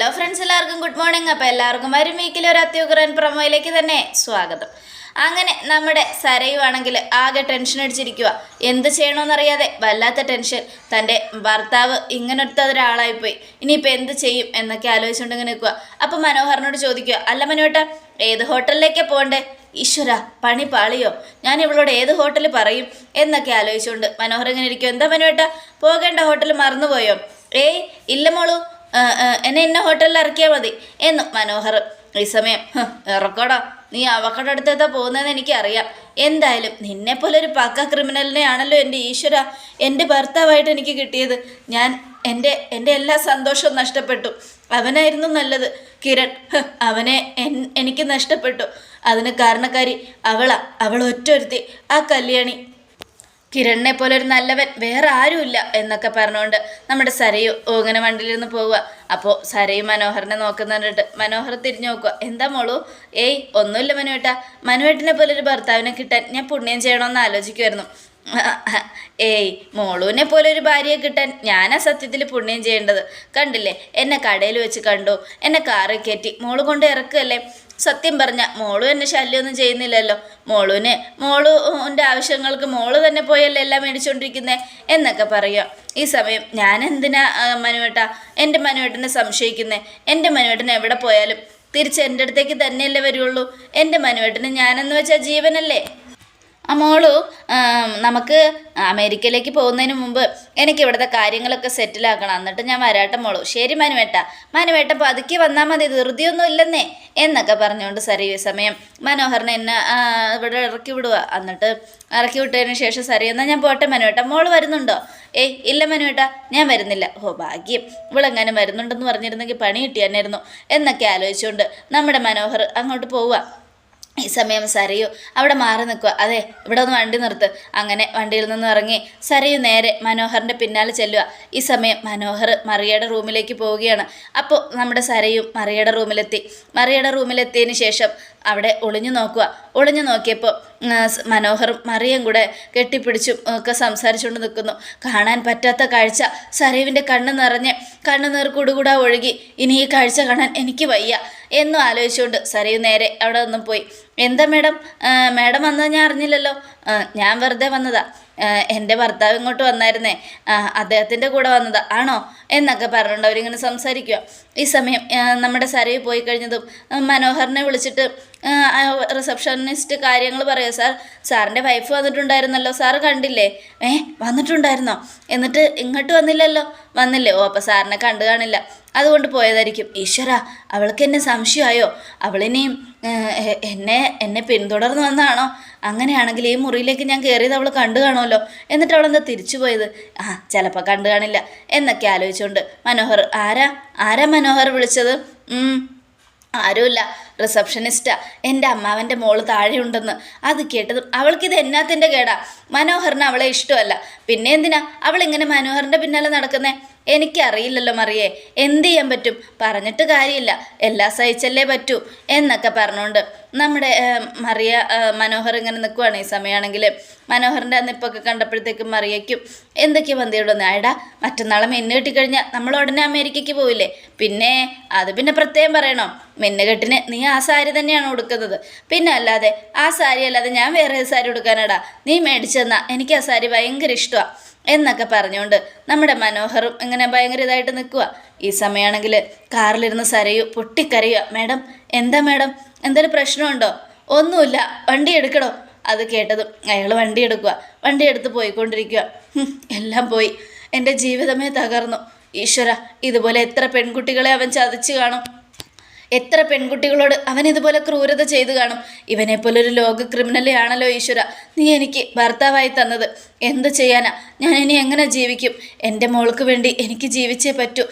Hello friends എല്ലാവർക്കും good morning അപ്പോൾ എല്ലാവർക്കും വരും വീക്കിലെ ഒരു അത്യുഗ്രൻ പ്രൊമോയിലേക്ക് തന്നെ സ്വാഗതം. അങ്ങനെ നമ്മുടെ സരയുവാണെങ്കിൽ ആകെ ടെൻഷൻ അടിച്ചിരിക്കുക എന്ത് ചെയ്യണമെന്നറിയാതെ വല്ലാത്ത ടെൻഷൻ തന്റെ ഭർത്താവ് ഇങ്ങനത്തെ ഒരാളായിപ്പോയി ഇനിയിപ്പോൾ എന്ത് ചെയ്യും എന്നൊക്കെ ആലോചിച്ചുകൊണ്ട് ഇങ്ങനെ നിൽക്കുക അപ്പോൾ മനോഹറിനോട് ചോദിക്കുക അല്ല മനോട്ട ഏത് ഹോട്ടലിലേക്കാണ് പോകണ്ടേ? ഈശ്വര പണി പാളിയോ. ഞാൻ ഇവളോട് ഏത് ഹോട്ടൽ പറയും? എന്നൊക്കെ ആലോചിച്ചുകൊണ്ട് മനോഹർ ഇങ്ങനെ ഇരിക്കും എന്താ മനോട്ട പോകേണ്ട ഹോട്ടൽ മറന്നുപോയോ? ഏയ് ഇല്ല മോളു. എന്നെ ഇന്ന ഹോട്ടലിൽ ഇറക്കിയാൽ മതി. എന്നും മനോഹർ. ഈ സമയം "ഹ്, ഇറക്കോടാ. നീ അവക്കടെ അടുത്തേത്താ പോകുന്നതെന്ന് എനിക്കറിയാം. എന്തായാലും നിന്നെപ്പോലെ ഒരു പക്ക ക്രിമിനലിനെ ആണല്ലോ എന്റെ ഈശ്വര എന്റെ ഭർത്താവായിട്ട് എനിക്ക് കിട്ടിയത്. ഞാൻ എന്റെ എന്റെ എല്ലാ സന്തോഷവും നഷ്ടപ്പെട്ടു. അവനായിരുന്നു നല്ലത്. കിരൺ അവനെ എനിക്ക് നഷ്ടപ്പെട്ടു. അതിന് കാരണക്കാരി അവളാ. അവൾ ഒറ്റൊരുത്തി. ആ കല്യാണി കിരണിനെ പോലെ ഒരു നല്ലവൻ വേറെ ആരുമില്ല എന്നൊക്കെ പറഞ്ഞുകൊണ്ട് നമ്മുടെ സരയു വണ്ടിയിൽ നിന്ന് പോവുക. അപ്പോൾ സരയും മനോഹറിനെ നോക്കുന്നുണ്ടിട്ട് മനോഹർ തിരിഞ്ഞു നോക്കുക. എന്താ മോളു? ഏയ് ഒന്നുമില്ല മനുവേട്ട. മനുവേട്ടിനെ പോലെ ഒരു ഭർത്താവിനെ കിട്ടാൻ ഞാൻ പുണ്യം ചെയ്യണമെന്ന് ആലോചിക്കുമായിരുന്നു ഏയ് മോളുവിനെ പോലെ ഒരു ഭാര്യയെ കിട്ടാൻ ഞാനാ സത്യത്തിൽ പുണ്യം ചെയ്യേണ്ടത്. കണ്ടില്ലേ? എന്നെ കടയിൽ വെച്ച് കണ്ടു. എന്നെ കാറിൽ കയറ്റി. മോൾ കൊണ്ട് ഇറക്കുകയല്ലേ? സത്യം പറഞ്ഞ മോളും എന്നെ ശല്യമൊന്നും ചെയ്യുന്നില്ലല്ലോ. മോളുവിന് മോളുവിന്റെ ആവശ്യങ്ങൾക്ക് മോൾ തന്നെ പോയല്ലേ എല്ലാം മേടിച്ചുകൊണ്ടിരിക്കുന്നത് എന്നൊക്കെ പറയുക ഈ സമയം ഞാൻ എന്തിനാ മനുവേട്ട എന്റെ മനുവേട്ടനെ സംശയിക്കുന്നത് എന്റെ മനുവേട്ടൻ എവിടെ പോയാലും തിരിച്ച് എന്റെ അടുത്തേക്ക് തന്നെയല്ലേ വരുള്ളൂ. എന്റെ മനുവേട്ടന് ഞാനെന്ന് വെച്ചാൽ ജീവനല്ലേ? ആ നമുക്ക് അമേരിക്കയിലേക്ക് പോകുന്നതിന് മുമ്പ് എനിക്ക് ഇവിടുത്തെ കാര്യങ്ങളൊക്കെ സെറ്റിലാക്കണം. എന്നിട്ട് ഞാൻ വരാട്ടെ മോളു. ശരി മനുവേട്ട. മനുവേട്ട പതുക്കി വന്നാൽ മതി. ധൃതിയൊന്നും ഇല്ലെന്നേ. എന്നൊക്കെ പറഞ്ഞുകൊണ്ട് ഈ സമയം മനോഹറിനെ എന്നെ ഇവിടെ ഇറക്കി വിടുക എന്നിട്ട് ഇറക്കി വിട്ടതിന് ശേഷം സരി എന്നാൽ ഞാൻ പോട്ടെ മനുവേട്ട. മോൾ വരുന്നുണ്ടോ? ഏയ് ഇല്ല മനുവേട്ട. ഞാൻ വരുന്നില്ല. ഓ ഭാഗ്യം. ഇവളെങ്ങനെ വരുന്നുണ്ടെന്ന് പറഞ്ഞിരുന്നെങ്കിൽ പണി കിട്ടിയെന്നായിരുന്നു എന്നൊക്കെ ആലോചിച്ചുകൊണ്ട് നമ്മുടെ മനോഹർ അങ്ങോട്ട് പോവുക ഈ സമയം സരയു അവിടെ മാറി നിൽക്കുക. അതെ ഇവിടെ ഒന്ന് വണ്ടി നിർത്ത്. അങ്ങനെ വണ്ടിയിൽ നിന്ന് ഇറങ്ങി സരയു നേരെ മനോഹറിന്റെ പിന്നാലെ ചെല്ലുക. ഈ സമയം മനോഹർ മറിയയുടെ റൂമിലേക്ക് പോവുകയാണ്. അപ്പോൾ നമ്മുടെ സരയും മറിയയുടെ റൂമിലെത്തി. മറിയയുടെ റൂമിലെത്തിയതിന് ശേഷം അവിടെ ഒളിഞ്ഞു നോക്കുക. ഒളിഞ്ഞു നോക്കിയപ്പോൾ മനോഹറും മറിയും കൂടെ കെട്ടിപ്പിടിച്ചും ഒക്കെ സംസാരിച്ചുകൊണ്ട് നിൽക്കുന്നു. കാണാൻ പറ്റാത്ത കാഴ്ച. സരയുവിന്റെ കണ്ണ് നിറഞ്ഞ് കണ്ണുനീർ നീർക്കൂടുകൂടാ ഒഴുകി. ഇനി ഈ കാഴ്ച കാണാൻ എനിക്ക് വയ്യ. എന്നും ആലോചിച്ചുകൊണ്ട് സരയു നേരെ അവിടെ നിന്നും പോയി. എന്താ മേഡം? മേഡം വന്നത് ഞാൻ അറിഞ്ഞില്ലല്ലോ. ഞാൻ വെറുതെ വന്നതാ. എന്റെ ഭർത്താവ് ഇങ്ങോട്ട് വന്നായിരുന്നേ. അദ്ദേഹത്തിന്റെ കൂടെ വന്നതാ. ആണോ? എന്നൊക്കെ പറഞ്ഞുകൊണ്ട് അവരിങ്ങനെ സംസാരിക്കുക ഈ സമയം നമ്മുടെ സരവി പോയി കഴിഞ്ഞതും മനോഹറിനെ വിളിച്ചിട്ട് റിസപ്ഷനിസ്റ്റ് കാര്യങ്ങൾ പറയുക സാർ സാറിന്റെ വൈഫ് വന്നിട്ടുണ്ടായിരുന്നല്ലോ. സാറ് കണ്ടില്ലേ? ഏ വന്നിട്ടുണ്ടായിരുന്നോ? എന്നിട്ട് ഇങ്ങോട്ട് വന്നില്ലല്ലോ? വന്നില്ലേ? ഓ അപ്പോൾ സാറിനെ കണ്ടു കാണില്ല. അതുകൊണ്ട് പോയതായിരിക്കും. ഈശ്വര അവൾക്ക് എന്നെ സംശയമായോ? അവളിനെയും എന്നെ എന്നെ പിന്തുടർന്ന് വന്നാണോ അങ്ങനെയാണെങ്കിൽ ഈ മുറിയിലേക്ക് ഞാൻ കയറിയത് അവൾ കണ്ടു കാണുമല്ലോ. എന്നിട്ട് അവൾ എന്താ തിരിച്ചു പോയത്? ആ ചിലപ്പോൾ കണ്ടു കാണില്ല. എന്നൊക്കെ ആലോചിച്ചുകൊണ്ട് മനോഹർ ആരാ? ആരാ മനോഹർ വിളിച്ചത്? ആരുമില്ല. റിസപ്ഷനിസ്റ്റാ. എന്റെ അമ്മാവന്റെ മോൾ താഴെയുണ്ടെന്ന്. അത് കേട്ടതും അവൾക്കിത് എന്നാത്തിന്റെ കേടാ. മനോഹറിന് അവളെ ഇഷ്ടമല്ല. പിന്നെ എന്തിനാ? അവളിങ്ങനെ മനോഹറിന്റെ പിന്നാലെ നടക്കുന്നേ? എനിക്കറിയില്ലല്ലോ മറിയേ. എന്ത് ചെയ്യാൻ പറ്റും? പറഞ്ഞിട്ട് കാര്യമില്ല. എല്ലാം സഹിച്ചല്ലേ പറ്റൂ എന്നൊക്കെ പറഞ്ഞുകൊണ്ട് നമ്മുടെ മറിയ മനോഹർ ഇങ്ങനെ നിൽക്കുവാണ് ഈ സമയമാണെങ്കിൽ മനോഹറിന്റെ അന്നിപ്പൊക്കെ കണ്ടപ്പോഴത്തേക്കും മറിയയ്ക്കും എന്തൊക്കെയാ വന്തിയോട് എടാ മറ്റന്നാളെ മെന്ന് കിട്ടിക്കഴിഞ്ഞാൽ നമ്മൾ ഉടനെ അമേരിക്കയ്ക്ക് പോവില്ലേ? പിന്നെ അത് പിന്നെ പ്രത്യേകം പറയണോ? മിന്നുകെട്ടിന് നീ ആ സാരി തന്നെയാണ് ഉടുക്കുന്നത്. പിന്നെ അല്ലാതെ ആ സാരി അല്ലാതെ ഞാൻ വേറെ സാരി ഉടുക്കാനാടാ. നീ മേടിച്ചെന്നാ എനിക്ക് ആ സാരി ഭയങ്കര ഇഷ്ടമാണ് എന്നൊക്കെ പറഞ്ഞുകൊണ്ട് നമ്മുടെ മനോഹറും ഇങ്ങനെ ഭയങ്കര ഇതായിട്ട് നിൽക്കുക ഈ സമയമാണെങ്കിൽ കാറിലിരുന്ന് സരയു പൊട്ടിക്കരയുക. മേഡം എന്താ മേഡം? എന്തെങ്കിലും പ്രശ്നമുണ്ടോ? ഒന്നുമില്ല വണ്ടി എടുക്കണോ? അത് കേട്ടതും അയാൾ വണ്ടി എടുക്കുക വണ്ടി എടുത്ത് പോയിക്കൊണ്ടിരിക്കുക എല്ലാം പോയി. എന്റെ ജീവിതമേ തകർന്നു. ഈശ്വര ഇതുപോലെ എത്ര പെൺകുട്ടികളെ അവൻ ചതിച്ചു കാണും. എത്ര പെൺകുട്ടികളോട് അവൻ ഇതുപോലെ ക്രൂരത ചെയ്തു കാണും? ഇവനെ പോലൊരു ലോക ക്രിമിനലേ ആണല്ലോ ഈശ്വര. നീ എനിക്ക് ഭർത്താവായി തന്നത്. എന്ത് ചെയ്യാനാ? ഞാൻ ഇനി എങ്ങനെ ജീവിക്കും? എന്റെ മോൾക്ക് വേണ്ടി എനിക്ക് ജീവിച്ചേ പറ്റൂ.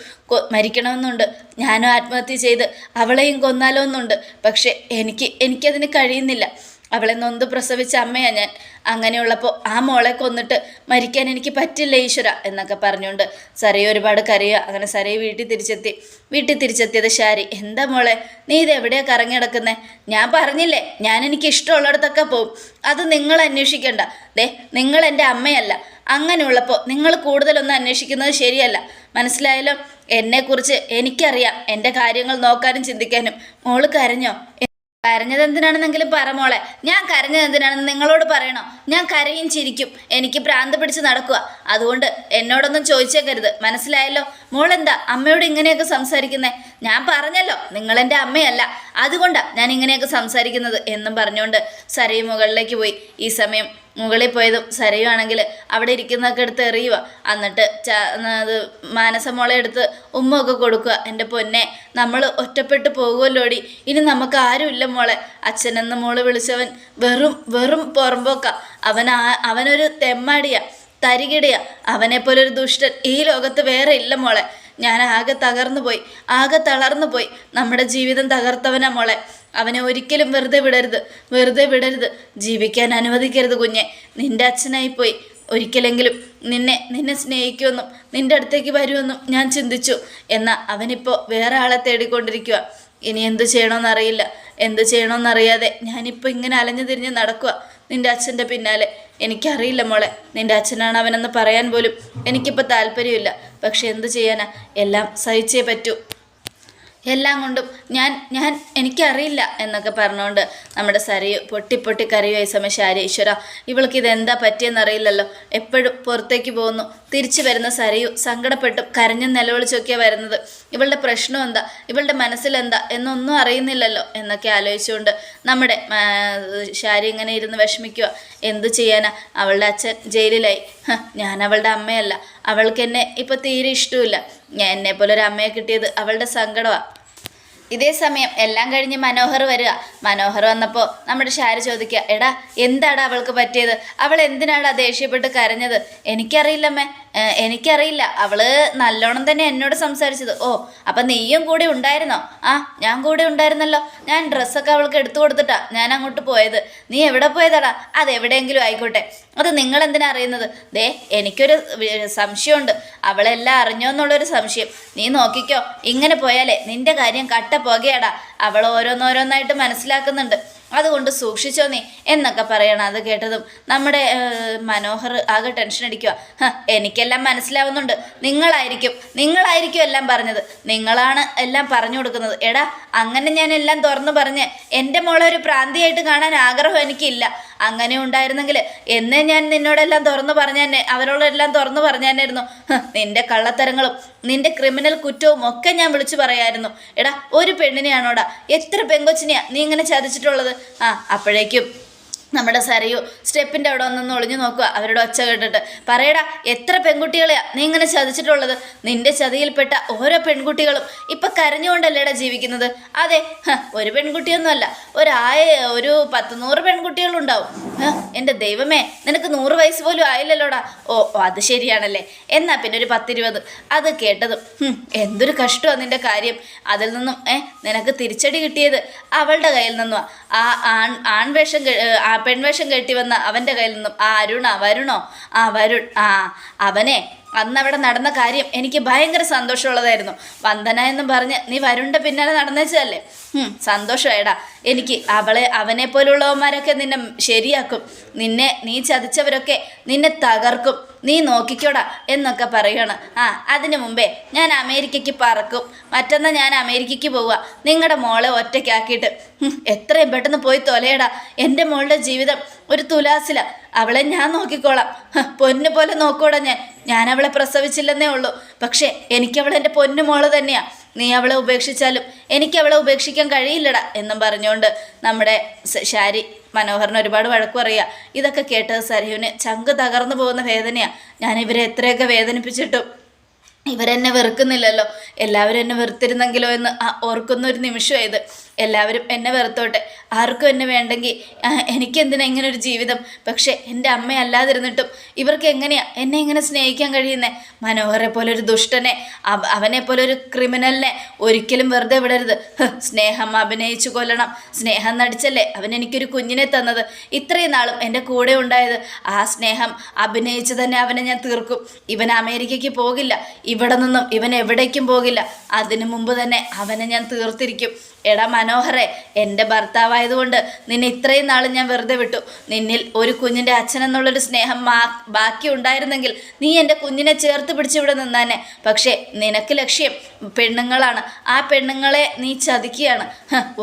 മരിക്കണമെന്നുണ്ട്. ഞാനും ആത്മഹത്യ ചെയ്ത് അവളെയും കൊന്നാലോ എന്നുണ്ട് പക്ഷേ എനിക്ക് എനിക്കതിന് കഴിയുന്നില്ല. അവളെ നൊന്ത് പ്രസവിച്ച അമ്മയാണ് ഞാൻ. അങ്ങനെയുള്ളപ്പോൾ ആ മോളെ കൊന്നിട്ട് മരിക്കാൻ എനിക്ക് പറ്റില്ല ഈശ്വര എന്നൊക്കെ പറഞ്ഞുകൊണ്ട് സരയെ ഒരുപാട് കരയുക. അങ്ങനെ സരയെ വീട്ടിൽ തിരിച്ചെത്തി. വീട്ടിൽ തിരിച്ചെത്തിയത് ശാരി. എന്താ മോളെ? നീ ഇത് എവിടെയാണ് കറങ്ങി കിടക്കുന്നത് ഞാൻ പറഞ്ഞില്ലേ. ഞാൻ എനിക്ക് ഇഷ്ടമുള്ളിടത്തൊക്കെ പോവും. അത് നിങ്ങൾ അന്വേഷിക്കണ്ട. ദേ നിങ്ങൾ എന്റെ അമ്മയല്ല. അങ്ങനെയുള്ളപ്പോൾ നിങ്ങൾ കൂടുതലൊന്നും അന്വേഷിക്കുന്നത് ശരിയല്ല. മനസ്സിലായാലും എന്നെക്കുറിച്ച് എനിക്കറിയാം. എന്റെ കാര്യങ്ങൾ നോക്കാനും ചിന്തിക്കാനും. മോൾ കരഞ്ഞോ? കരഞ്ഞത് എന്തിനാണെന്നെങ്കിലും പറ മോളെ. ഞാൻ കരഞ്ഞത് എന്തിനാണെന്ന് നിങ്ങളോട് പറയണോ. ഞാൻ കരയും ചിരിക്കും. എനിക്ക് പ്രാന്ത് പിടിച്ച് നടക്കുക. അതുകൊണ്ട് എന്നോടൊന്നും ചോദിച്ചേക്കരുത്. മനസ്സിലായല്ലോ? മോളെന്താ? അമ്മയോട് ഇങ്ങനെയൊക്കെ സംസാരിക്കുന്നേ? ഞാൻ പറഞ്ഞല്ലോ നിങ്ങൾ എന്റെ അമ്മയല്ല. അതുകൊണ്ടാണ് ഞാൻ ഇങ്ങനെയൊക്കെ സംസാരിക്കുന്നത് എന്നും പറഞ്ഞുകൊണ്ട് സരയും മുകളിലേക്ക് പോയി. ഈ സമയം മുകളിൽ പോയതും സരയുവാണെങ്കിൽ അവിടെ ഇരിക്കുന്നതൊക്കെ എടുത്ത് എറിയുക. എന്നിട്ട് അത് മാനസമോളെ എടുത്ത് ഉമ്മയൊക്കെ കൊടുക്കുക. എന്റെ പൊന്നെ നമ്മൾ ഒറ്റപ്പെട്ട് പോകുമല്ലോടി ഇനി നമുക്ക് ആരുമില്ല മോളെ. അച്ഛനെന്ന് മോൾ വിളിച്ചവൻ വെറും വെറും പുറമ്പോക്ക. അവൻ അവനൊരു തെമ്മാടിയാ തരികിടയാ. അവനെപ്പോലെ ഒരു ദുഷ്ടൻ ഈ ലോകത്ത് വേറെ ഇല്ല മോളെ. ഞാൻ ആകെ തകർന്നു പോയി ആകെ തളർന്നു പോയി നമ്മുടെ ജീവിതം തകർത്തവനാ മോളെ. അവനെ ഒരിക്കലും വെറുതെ വിടരുത് വെറുതെ വിടരുത്. ജീവിക്കാൻ അനുവദിക്കരുത് കുഞ്ഞെ. നിന്റെ അച്ഛനായി പോയി ഒരിക്കലെങ്കിലും നിന്നെ നിന്നെ സ്നേഹിക്കുമെന്നും നിന്റെ അടുത്തേക്ക് വരുമെന്നും ഞാൻ ചിന്തിച്ചു. എന്നാൽ അവനിപ്പോൾ വേറെ ആളെ തേടിക്കൊണ്ടിരിക്കുക ഇനി എന്ത് ചെയ്യണമെന്നറിയില്ല എന്ത് ചെയ്യണമെന്നറിയാതെ ഞാനിപ്പോൾ ഇങ്ങനെ അലഞ്ഞു തിരിഞ്ഞ് നടക്കുക നിന്റെ അച്ഛന്റെ പിന്നാലെ. എനിക്കറിയില്ല മോളെ. നിന്റെ അച്ഛനാണ് അവനെന്ന് പറയാൻ പോലും എനിക്കിപ്പോൾ താല്പര്യമില്ല. പക്ഷെ എന്ത് ചെയ്യാനാ? എല്ലാം സഹിച്ചേ പറ്റൂ. എല്ലാം കൊണ്ടും ഞാൻ ഞാൻ എനിക്കറിയില്ല എന്നൊക്കെ പറഞ്ഞുകൊണ്ട് നമ്മുടെ സരി പൊട്ടി പൊട്ടി കരയുക ഈ സമയം. ശാരി ഈശ്വര ഇവൾക്ക് ഇതെന്താ പറ്റിയെന്നറിയില്ലല്ലോ. എപ്പോഴും പുറത്തേക്ക് പോകുന്നു. തിരിച്ചു വരുന്ന സരയു സങ്കടപ്പെട്ടും. കരഞ്ഞും നിലവിളിച്ചൊക്കെയാണ് വരുന്നത്. ഇവളുടെ പ്രശ്നം എന്താ? ഇവളുടെ മനസ്സിലെന്താ? എന്നൊന്നും അറിയുന്നില്ലല്ലോ എന്നൊക്കെ ആലോചിച്ചുകൊണ്ട് നമ്മുടെ ശാരി ഇങ്ങനെ ഇരുന്ന് വിഷമിക്കുക എന്തു ചെയ്യാനാ? അവളുടെ അച്ഛൻ ജയിലിലായി. ഞാൻ അവളുടെ അമ്മയല്ല. അവൾക്ക് എന്നെ ഇപ്പം തീരെ ഇഷ്ടമില്ല. ഞാൻ എന്നെ പോലെ ഒരു അമ്മയെ കിട്ടിയത്. അവളുടെ സങ്കടമാണ് ഇതേ സമയം എല്ലാം കഴിഞ്ഞ് മനോഹർ വരിക. മനോഹർ വന്നപ്പോൾ നമ്മുടെ ഷാരി ചോദിക്കുക എടാ എന്താടാ അവൾക്ക് പറ്റിയത്? അവൾ എന്തിനാടാ ദേഷ്യപ്പെട്ട് കരഞ്ഞത്? എനിക്കറിയില്ലമ്മേ. എനിക്കറിയില്ല. അവൾ നല്ലോണം തന്നെ എന്നോട് സംസാരിച്ചത്. ഓ അപ്പം നെയ്യും കൂടെ ഉണ്ടായിരുന്നോ? ആ ഞാൻ കൂടെ ഉണ്ടായിരുന്നല്ലോ. ഞാൻ ഡ്രസ്സൊക്കെ അവൾക്ക് എടുത്തു കൊടുത്തിട്ടാ ഞാൻ അങ്ങോട്ട് പോയത്. നീ എവിടെ പോയതാടാ? അത് എവിടെയെങ്കിലും ആയിക്കോട്ടെ. അത് നിങ്ങൾ എന്തിനാ അറിയുന്നത്? ദേ എനിക്കൊരു സംശയമുണ്ട്. അവളെല്ലാം അറിഞ്ഞോ എന്നുള്ളൊരു സംശയം. നീ നോക്കിക്കോ. ഇങ്ങനെ പോയാലേ നിന്റെ കാര്യം കട്ട പുകയാടാ. അവൾ ഓരോന്നോരോന്നായിട്ട് മനസ്സിലാക്കുന്നുണ്ട്. അതുകൊണ്ട് സൂക്ഷിച്ചോ നീ എന്നൊക്കെ പറയണം. അത് കേട്ടതും നമ്മുടെ മനോഹർ ആകെ ടെൻഷൻ അടിക്കുക "ഹ, എനിക്കെല്ലാം മനസ്സിലാവുന്നുണ്ട്. നിങ്ങളായിരിക്കും നിങ്ങളായിരിക്കും എല്ലാം പറഞ്ഞത്. നിങ്ങളാണ് എല്ലാം പറഞ്ഞു കൊടുക്കുന്നത്. എടാ അങ്ങനെ ഞാൻ എല്ലാം തുറന്നു പറഞ്ഞ് എന്റെ മോളെ ഒരു പ്രാന്തിയായിട്ട് കാണാൻ ആഗ്രഹം എനിക്കില്ല. അങ്ങനെ ഉണ്ടായിരുന്നെങ്കിൽ എന്നേ ഞാൻ നിന്നോടെല്ലാം തുറന്നു പറഞ്ഞു തന്നെ അവരോടെല്ലാം തുറന്നു പറഞ്ഞു തന്നെയായിരുന്നു "ഹ്, നിന്റെ കള്ളത്തരങ്ങളും നിന്റെ ക്രിമിനൽ കുറ്റവും ഒക്കെ ഞാൻ വിളിച്ചു പറയായിരുന്നു. എടാ ഒരു പെണ്ണിനെയാണോടാ? എത്ര പെങ്കൊച്ചിനെയാ നീ ഇങ്ങനെ ചതിച്ചിട്ടുള്ളത്? ആ അപ്പോഴേക്കും നമ്മുടെ സരയു സ്റ്റെപ്പിന്റെ അവിടെ ഒന്നൊന്ന് ഒളിഞ്ഞു നോക്കുക. അവരുടെ ഒച്ച കേട്ടിട്ട്. പറയടാ എത്ര പെൺകുട്ടികളെയാ നീ ഇങ്ങനെ ചതിച്ചിട്ടുള്ളത്? നിന്റെ ചതിയിൽപ്പെട്ട ഓരോ പെൺകുട്ടികളും ഇപ്പം കരഞ്ഞുകൊണ്ടല്ലേടാ ജീവിക്കുന്നത്? അതെ ഒരു പെൺകുട്ടിയൊന്നുമല്ല. ഒരായ ഒരു പത്ത് നൂറ് പെൺകുട്ടികളുണ്ടാവും എന്റെ ദൈവമേ നിനക്ക് നൂറ് വയസ്സ് പോലും ആയില്ലല്ലോടാ? ഓ അത് ശരിയാണല്ലേ. എന്നാ പിന്നെ ഒരു പത്തിരുപത്. അത് കേട്ടതും എന്തൊരു കഷ്ടമാണ് നിന്റെ കാര്യം. അതിൽ നിന്നും ഏ നിനക്ക് തിരിച്ചടി കിട്ടിയത് അവളുടെ കയ്യിൽ നിന്നുമാണ് ആ ആൺ ആൺവേഷം പെൺവേഷം കെട്ടി വന്ന അവന്റെ കയ്യിൽ നിന്നും ആ അരുണ വരുണോ? ആ വരുൺ ആ അവനെ അന്ന് അവിടെ നടന്ന കാര്യം എനിക്ക് ഭയങ്കര സന്തോഷമുള്ളതായിരുന്നു. വന്ദന എന്നും പറഞ്ഞ് നീ വരുണിന്റെ പിന്നാലെ നടന്നേച്ചതല്ലേ? സന്തോഷമായിടാ. എനിക്ക് അവളെ അവനെ പോലുള്ളവന്മാരൊക്കെ നിന്നെ ശരിയാക്കും. നിന്നെ നീ ചതിച്ചവരൊക്കെ നിന്നെ തകർക്കും. നീ നോക്കിക്കോടാ എന്നൊക്കെ പറയണം. ആ അതിനു മുമ്പേ ഞാൻ അമേരിക്കയ്ക്ക് പറക്കും. മറ്റന്നാ ഞാൻ അമേരിക്കയ്ക്ക് പോവുക നിങ്ങളുടെ മോളെ ഒറ്റയ്ക്കാക്കിയിട്ട്. എത്രയും പെട്ടെന്ന് പോയി തൊലയടാ. എന്റെ മോളുടെ ജീവിതം ഒരു തുലാസില. അവളെ ഞാൻ നോക്കിക്കോളാം. പൊന്നു പോലെ നോക്കോടാ ഞാൻ. ഞാൻ അവളെ പ്രസവിച്ചില്ലെന്നേ ഉള്ളൂ. പക്ഷേ എനിക്കവൾ എന്റെ പൊന്നു മോൾ തന്നെയാണ് നീ അവളെ ഉപേക്ഷിച്ചാലും എനിക്ക് അവളെ ഉപേക്ഷിക്കാൻ കഴിയില്ലടാ എന്നും പറഞ്ഞുകൊണ്ട് നമ്മുടെ ശാരി മനോഹറിന് ഒരുപാട് വഴക്ക് പറയുക ഇതൊക്കെ കേട്ടത് സരയുവിന് ചങ്ക് തകർന്നു പോകുന്ന വേദനയാണ് ഞാൻ ഇവരെ എത്രയൊക്കെ വേദനിപ്പിച്ചിട്ടും ഇവരെന്നെ വെറുക്കുന്നില്ലല്ലോ. എല്ലാവരും എന്നെ വെറുത്തിരുന്നെങ്കിലോ എന്ന് ഓർക്കുന്ന ഒരു നിമിഷമായത് എല്ലാവരും എന്നെ വെറുത്തോട്ടെ. ആർക്കും എന്നെ വേണ്ടെങ്കിൽ എനിക്ക് എനിക്കെന്തിനാ ഇങ്ങനെ ഒരു ജീവിതം? പക്ഷേ എന്റെ അമ്മയല്ലാതിരുന്നിട്ടും ഇവർക്ക് എങ്ങനെയാ എന്നെ ഇങ്ങനെ സ്നേഹിക്കാൻ കഴിയുന്നേ? മനോഹരെ പോലെ ഒരു ദുഷ്ടനെ അവ- അവനെ പോലെ ഒരു ക്രിമിനലിനെ ഒരിക്കലും വെറുതെ വിടരുത്. സ്നേഹം അഭിനയിച്ചു കൊല്ലണം. സ്നേഹം നടിച്ചല്ലേ അവൻ എനിക്കൊരു കുഞ്ഞിനെ തന്നത്? ഇത്രയും നാളും എന്റെ കൂടെ ഉണ്ടായത് ആ സ്നേഹം അഭിനയിച്ച് തന്നെ അവനെ ഞാൻ തീർക്കും. ഇവൻ അമേരിക്കയ്ക്ക് പോകില്ല. ഇവിടെ നിന്നും ഇവൻ എവിടേക്കും പോകില്ല. അതിനു മുമ്പ് തന്നെ അവനെ ഞാൻ തീർത്തിരിക്കും. എടാ മനോഹരെ എന്റെ ഭർത്താവായതുകൊണ്ട് നിന്നെ ഇത്രയും നാൾ ഞാൻ വെറുതെ വിട്ടു. നിന്നിൽ ഒരു കുഞ്ഞിന്റെ അച്ഛനെന്നുള്ളൊരു സ്നേഹം മാ ബാക്കി ഉണ്ടായിരുന്നെങ്കിൽ നീ എന്റെ കുഞ്ഞിനെ ചേർത്ത് പിടിച്ച് ഇവിടെ നിന്നാനെ. പക്ഷേ നിനക്ക് ലക്ഷ്യം പെണ്ണുങ്ങളാണ്. ആ പെണ്ണുങ്ങളെ നീ ചതിക്കുകയാണ്.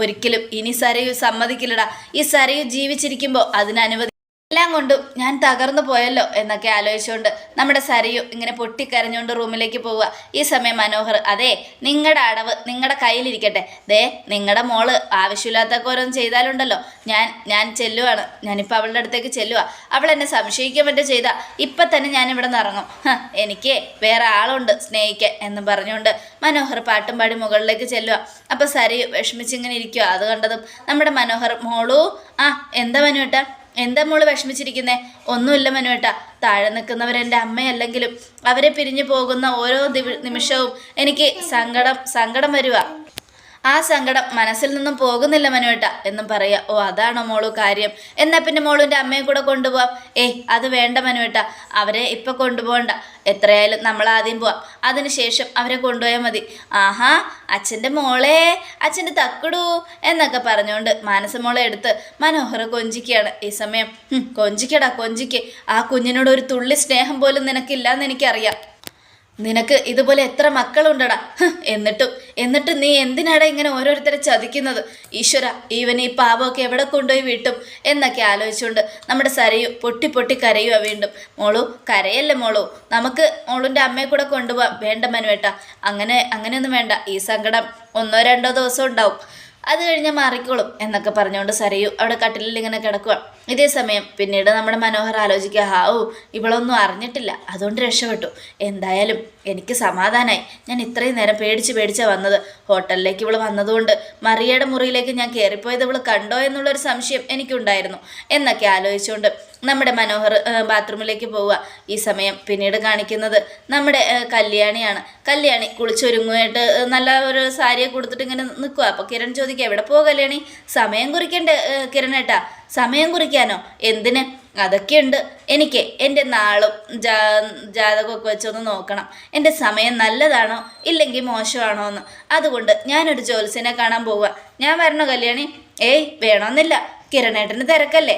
ഒരിക്കലും ഇനി സരയു സമ്മതിക്കില്ലടാ. ഈ സരയു ജീവിച്ചിരിക്കുമ്പോൾ അതിനനുവദി എല്ലാം കൊണ്ടും ഞാൻ തകർന്നു പോയല്ലോ എന്നൊക്കെ ആലോചിച്ചുകൊണ്ട് നമ്മുടെ സരയു ഇങ്ങനെ പൊട്ടിക്കരഞ്ഞുകൊണ്ട് റൂമിലേക്ക് പോവുക. ഈ സമയം മനോഹർ അതെ നിങ്ങളുടെ അടവ് നിങ്ങളുടെ കയ്യിലിരിക്കട്ടെ. ദേ നിങ്ങളുടെ മോൾ ആവശ്യമില്ലാത്തൊക്കെ ഓരോന്ന് ചെയ്താലുണ്ടല്ലോ. ഞാൻ ഞാൻ ചെല്ലുവാണ്. ഞാനിപ്പോൾ അവളുടെ അടുത്തേക്ക് ചെല്ലുക അവൾ എന്നെ സംശയിക്കാൻ പറ്റുക ചെയ്താ? ഇപ്പം തന്നെ ഞാൻ ഇവിടെ നിന്ന് ഇറങ്ങും. എനിക്ക് വേറെ ആളുണ്ട് സ്നേഹിക്കാൻ എന്ന് പറഞ്ഞുകൊണ്ട് മനോഹർ പാട്ടും പാടി മുകളിലേക്ക് ചെല്ലുക അപ്പോൾ സരയു വിഷമിച്ചിങ്ങനെ ഇരിക്കുക അത് കണ്ടതും നമ്മുടെ മനോഹർ മോളൂ ആ എന്താ മനുവേട്ടാ? എന്താ മോൾ വിഷമിച്ചിരിക്കുന്നേ? ഒന്നുമില്ല മനുവേട്ട. താഴെ നിൽക്കുന്നവരെന്റെ അമ്മയല്ലെങ്കിലും അവരെ പിരിഞ്ഞു പോകുന്ന ഓരോ നിമിഷവും എനിക്ക് സങ്കടം സങ്കടം വരുക ആ സങ്കടം മനസ്സിൽ നിന്നും പോകുന്നില്ല മനുവേട്ട എന്നും പറയാ. ഓ അതാണോ മോളു കാര്യം? എന്നാ പിന്നെ മോളുവിന്റെ അമ്മയെ കൂടെ കൊണ്ടുപോവാം. ഏയ് അത് വേണ്ട മനുവേട്ട. അവരെ ഇപ്പൊ കൊണ്ടുപോകണ്ട. എത്രയായാലും നമ്മൾ ആദ്യം പോവാം. അതിനുശേഷം അവരെ കൊണ്ടുപോയാൽ മതി. ആഹാ അച്ഛന്റെ മോളെ അച്ഛന്റെ തക്കടൂ എന്നൊക്കെ പറഞ്ഞുകൊണ്ട് മാനസമോളെ എടുത്ത് മനോഹര കൊഞ്ചിക്കുകയാണ് ഈ സമയം "ഹും, കൊഞ്ചിക്കടാ കൊഞ്ചിക്ക്. ആ കുഞ്ഞിനോട് ഒരു തുള്ളി സ്നേഹം പോലും നിനക്കില്ലാന്ന് എനിക്കറിയാം. നിനക്ക് ഇതുപോലെ എത്ര മക്കളുണ്ടടാ? എന്നിട്ടും എന്നിട്ടും നീ എന്തിനാടാ ഇങ്ങനെ ഓരോരുത്തരെ ചതിക്കുന്നത്? ഈശ്വര ഈവൻ ഈ പാപമൊക്കെ എവിടെ കൊണ്ടുപോയി വീട്ടും? എന്നൊക്കെ ആലോചിച്ചുകൊണ്ട് നമ്മുടെ സരയു പൊട്ടി പൊട്ടി കരയുക വീണ്ടും. മോളു കരയല്ലേ മോളു? നമുക്ക് മോളുന്റെ അമ്മയെ കൂടെ കൊണ്ടുപോവാം. വേണ്ട മനുവേട്ട അങ്ങനെ അങ്ങനെയൊന്നും വേണ്ട. ഈ സങ്കടം ഒന്നോ രണ്ടോ ദിവസം ഉണ്ടാവും. അത് കഴിഞ്ഞാൽ മാറിക്കോളും എന്നൊക്കെ പറഞ്ഞുകൊണ്ട് സരയു അവിടെ കട്ടിലിൽ ഇങ്ങനെ കിടക്കുക ഇതേ സമയം പിന്നീട് നമ്മുടെ മനോഹർ ആലോചിക്കുക ഹാവു ഇവളൊന്നും അറിഞ്ഞിട്ടില്ല. അതുകൊണ്ട് രക്ഷപ്പെട്ടു. എന്തായാലും എനിക്ക് സമാധാനമായി ഞാൻ ഇത്രയും നേരം പേടിച്ച് പേടിച്ചാണ് വന്നത്. ഹോട്ടലിലേക്ക് ഇവൾ വന്നതുകൊണ്ട് മറിയയുടെ മുറിയിലേക്ക് ഞാൻ കയറിപ്പോയത് ഇവൾ കണ്ടോ എന്നുള്ളൊരു സംശയം എനിക്കുണ്ടായിരുന്നു. എന്നൊക്കെ ആലോചിച്ചുകൊണ്ട് നമ്മുടെ മനോഹർ ബാത്റൂമിലേക്ക് പോവുക. ഈ സമയം പിന്നീട് കാണിക്കുന്നത് നമ്മുടെ കല്യാണിയാണ്. കല്യാണി കുളിച്ചൊരുങ്ങുമായിട്ട് നല്ല ഒരു സാരിയെ കൊടുത്തിട്ട് ഇങ്ങനെ നിൽക്കുക അപ്പോൾ കിരൺ ചോദിക്കുക എവിടെ പോവുക കല്യാണി? സമയം കുറിക്കണ്ടേ കിരണേട്ടാ? സമയം കുറിക്കാനോ? എന്തിന്? അതൊക്കെയുണ്ട്. എനിക്ക് എന്റെ നാളും ജാ ജാതകമൊക്കെ വെച്ചൊന്ന് നോക്കണം. എന്റെ സമയം നല്ലതാണോ? ഇല്ലെങ്കിൽ മോശമാണോ എന്ന് അതുകൊണ്ട് ഞാനൊരു ജോത്സ്യനെ കാണാൻ പോവുക. ഞാൻ വരണോ കല്യാണി? ഏയ് വേണമെന്നില്ല കിരണേട്ടന് തിരക്കല്ലേ.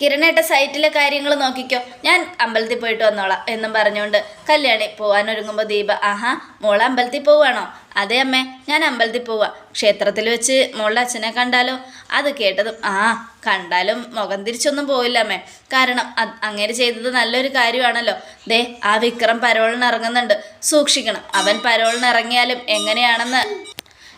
കിരണേട്ട സൈറ്റിലെ കാര്യങ്ങൾ നോക്കിക്കോ. ഞാൻ അമ്പലത്തിൽ പോയിട്ട് വന്നോളാം എന്നും പറഞ്ഞുകൊണ്ട് കല്യാണി പോവാനൊരുങ്ങുമ്പോൾ ദീപ ആഹാ മോളെ അമ്പലത്തിൽ പോവാണോ? അതെ അമ്മേ ഞാൻ അമ്പലത്തിൽ പോവാ. ക്ഷേത്രത്തിൽ വെച്ച് മോളുടെ അച്ഛനെ കണ്ടാലോ? അത് കേട്ടതും ആ കണ്ടാലും മുഖം തിരിച്ചൊന്നും പോയില്ല അമ്മേ. കാരണം അത് അങ്ങേര് ചെയ്തത് നല്ലൊരു കാര്യമാണല്ലോ. ദേ ആ വിക്രം പരോളിന് ഇറങ്ങുന്നുണ്ട്. സൂക്ഷിക്കണം. അവൻ പരോളിന് ഇറങ്ങിയാലും എങ്ങനെയാണെന്ന്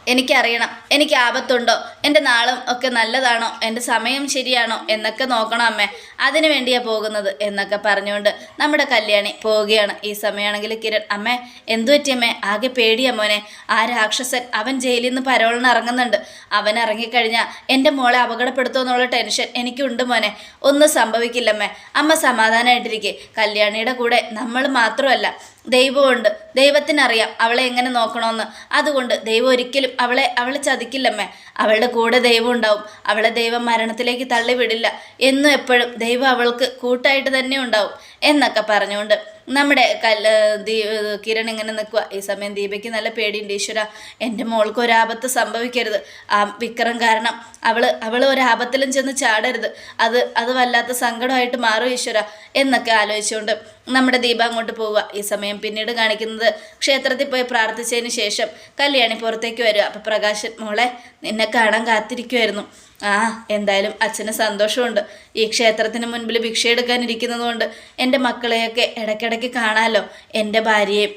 എനിക്കറിയണം. എനിക്ക് ആപത്തുണ്ടോ? എന്റെ നാളും ഒക്കെ നല്ലതാണോ? എന്റെ സമയം ശരിയാണോ? എന്നൊക്കെ നോക്കണം അമ്മേ. അതിനു വേണ്ടിയാണ് പോകുന്നത് എന്നൊക്കെ പറഞ്ഞുകൊണ്ട് നമ്മുടെ കല്യാണി പോവുകയാണ്. ഈ സമയമാണെങ്കിൽ കിരൺ അമ്മേ എന്തു പറ്റിയമ്മേ ആകെ പേടിയാ മോനെ. ആ രാക്ഷസൻ അവൻ ജയിലിൽ നിന്ന് പരോളിന് ഇറങ്ങുന്നുണ്ട്. അവൻ ഇറങ്ങിക്കഴിഞ്ഞാൽ എന്റെ മോളെ അപകടപ്പെടുത്തുമോ എന്നുള്ള ടെൻഷൻ എനിക്കുണ്ട് മോനെ. ഒന്നും സംഭവിക്കില്ലമ്മേ. അമ്മ സമാധാനമായിട്ടിരിക്കെ കല്യാണിയുടെ കൂടെ നമ്മൾ മാത്രമല്ല. ദൈവമുണ്ട്. ദൈവത്തിനറിയാം അവളെ എങ്ങനെ നോക്കണമെന്ന്. അതുകൊണ്ട് ദൈവം ഒരിക്കലും അവളെ അവളെ ചതിക്കില്ലമ്മേ. അവളുടെ കൂടെ ദൈവം ഉണ്ടാവും. അവളെ ദൈവം മരണത്തിലേക്ക് തള്ളിവിടില്ല. എന്നും എപ്പോഴും ദൈവം അവൾക്ക് കൂട്ടായിട്ട് തന്നെ ഉണ്ടാവും എന്നൊക്കെ പറഞ്ഞുകൊണ്ട് നമ്മുടെ കല്ല് ദീ കിരൺ ഇങ്ങനെ നിൽക്കുക ഈ സമയം ദീപയ്ക്ക് നല്ല പേടിയുണ്ട്. ഈശ്വര എന്റെ മോൾക്ക് ഒരാപത്ത് സംഭവിക്കരുത്. ആ വിക്രം കാരണം അവൾ അവൾ ഒരാപത്തിലും ചെന്ന് ചാടരുത്. അത് അത് വല്ലാത്ത സങ്കടമായിട്ട് മാറും ഈശ്വര എന്നൊക്കെ ആലോചിച്ചുകൊണ്ട് നമ്മുടെ ദീപ അങ്ങോട്ട് പോവുക. ഈ സമയം പിന്നീട് കാണിക്കുന്നത് ക്ഷേത്രത്തിൽ പോയി പ്രാർത്ഥിച്ചതിന് ശേഷം കല്യാണി പുറത്തേക്ക് വരിക. അപ്പോൾ പ്രകാശൻ മോളെ നിന്നെ കാണാൻ കാത്തിരിക്കുമായിരുന്നു ആ എന്തായാലും അച്ഛന് സന്തോഷമുണ്ട്. ഈ ക്ഷേത്രത്തിന് മുൻപിൽ ഭിക്ഷ എടുക്കാനിരിക്കുന്നതുകൊണ്ട് എന്റെ മക്കളെയൊക്കെ ഇടയ്ക്കിടയ്ക്ക് കാണാമല്ലോ എന്റെ ഭാര്യയും.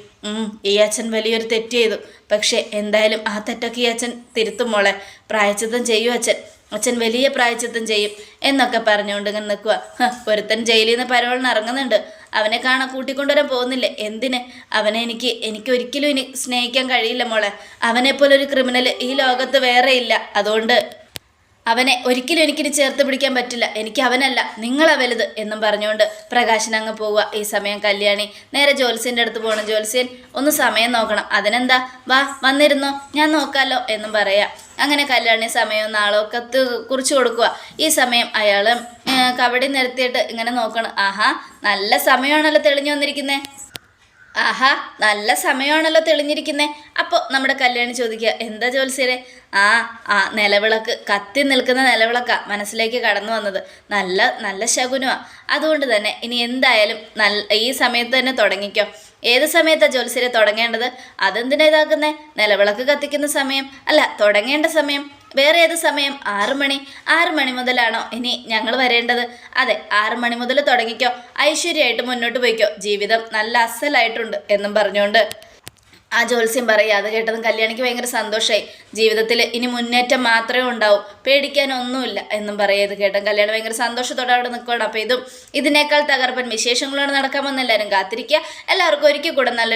ഈ അച്ഛൻ വലിയൊരു തെറ്റ് ചെയ്തു. പക്ഷേ എന്തായാലും ആ തെറ്റൊക്കെ ഈ അച്ഛൻ തിരുത്തും മോളെ. പ്രായച്ചിത്തം ചെയ്യും അച്ഛൻ. അച്ഛൻ വലിയ പ്രായച്ചിത്തം ചെയ്യും എന്നൊക്കെ പറഞ്ഞുകൊണ്ട് ഇങ്ങനെ നിൽക്കുക. ഒരുത്തൻ ജയിലിൽ നിന്ന് പരവളിന് ഇറങ്ങുന്നുണ്ട് അവനെ കാണാൻ കൂട്ടിക്കൊണ്ടുവരാൻ പോകുന്നില്ല? എന്തിന്? അവനെ എനിക്ക് എനിക്ക് ഒരിക്കലും ഇനി സ്നേഹിക്കാൻ കഴിയില്ല മോളെ. അവനെപ്പോലെ ഒരു ക്രിമിനൽ ഈ ലോകത്ത് വേറെ ഇല്ല. അതുകൊണ്ട് അവനെ ഒരിക്കലും എനിക്കിനി ചേർത്ത് പിടിക്കാൻ പറ്റില്ല. എനിക്ക് അവനല്ല നിങ്ങളാ വലുത് എന്നും പറഞ്ഞുകൊണ്ട് പ്രകാശൻ അങ്ങ് പോവുക. ഈ സമയം കല്യാണി നേരെ ജോത്സ്യന്റെ അടുത്ത് പോകണം ജോത്സ്യൻ ഒന്ന് സമയം നോക്കണം. അതിനെന്താ? വാ വന്നിരുന്നോ? ഞാൻ നോക്കാലോ എന്നും പറയാം. അങ്ങനെ കല്യാണി സമയവും കത്ത് കുറിച്ച് കൊടുക്കുക ഈ സമയം അയാൾ കബഡി നിർത്തിയിട്ട് ഇങ്ങനെ നോക്കണം. ആഹാ നല്ല സമയമാണല്ലോ തെളിഞ്ഞു വന്നിരിക്കുന്നത് ആഹാ നല്ല സമയമാണല്ലോ തെളിഞ്ഞിരിക്കുന്നത് അപ്പോൾ നമ്മുടെ കല്യാണി ചോദിക്കുക എന്താ ജോത്സ്യരെ? ആ ആ നിലവിളക്ക് കത്തി നിൽക്കുന്ന നിലവിളക്കാണ് മനസ്സിലേക്ക് കടന്നു വന്നത്. നല്ല നല്ല ശകുനമാണ് അതുകൊണ്ട് തന്നെ ഇനി എന്തായാലും നല്ല ഈ സമയത്ത് തന്നെ തുടങ്ങിക്കോ. ഏത് സമയത്താണ് ജോത്സ്യരെ തുടങ്ങേണ്ടത്? അതെന്തിനാ ഇതാക്കുന്നത് നിലവിളക്ക് കത്തിക്കുന്ന സമയം. അല്ല തുടങ്ങേണ്ട സമയം. വേറെ ഏത് സമയം? ആറ് മണി. ആറ് മണി മുതലാണോ ഇനി ഞങ്ങൾ വരേണ്ടത്? അതെ ആറ് മണി മുതൽ തുടങ്ങിക്കോ. ഐശ്വര്യമായിട്ട് മുന്നോട്ട് പോയിക്കോ. ജീവിതം നല്ല അസലായിട്ടുണ്ട് എന്നും പറഞ്ഞുകൊണ്ട്. ആ ജോത്സ്യം പറയുക അത് കേട്ടതും കല്യാണിക്ക് ഭയങ്കര സന്തോഷമായി ജീവിതത്തിൽ ഇനി മുന്നേറ്റം മാത്രമേ ഉണ്ടാവൂ. പേടിക്കാനൊന്നുമില്ല എന്നും പറയുക ഇത് കേട്ടോ കല്യാണം ഭയങ്കര സന്തോഷത്തോടെ അവിടെ നിൽക്കുകയാണ്. അപ്പോൾ ഇതും ഇതിനേക്കാൾ തകർപ്പൻ വിശേഷങ്ങളോട് നടക്കാമെന്ന് എല്ലാവരും കാത്തിരിക്കുക. എല്ലാവർക്കും ഒരിക്കൽ കൂടെ നല്ല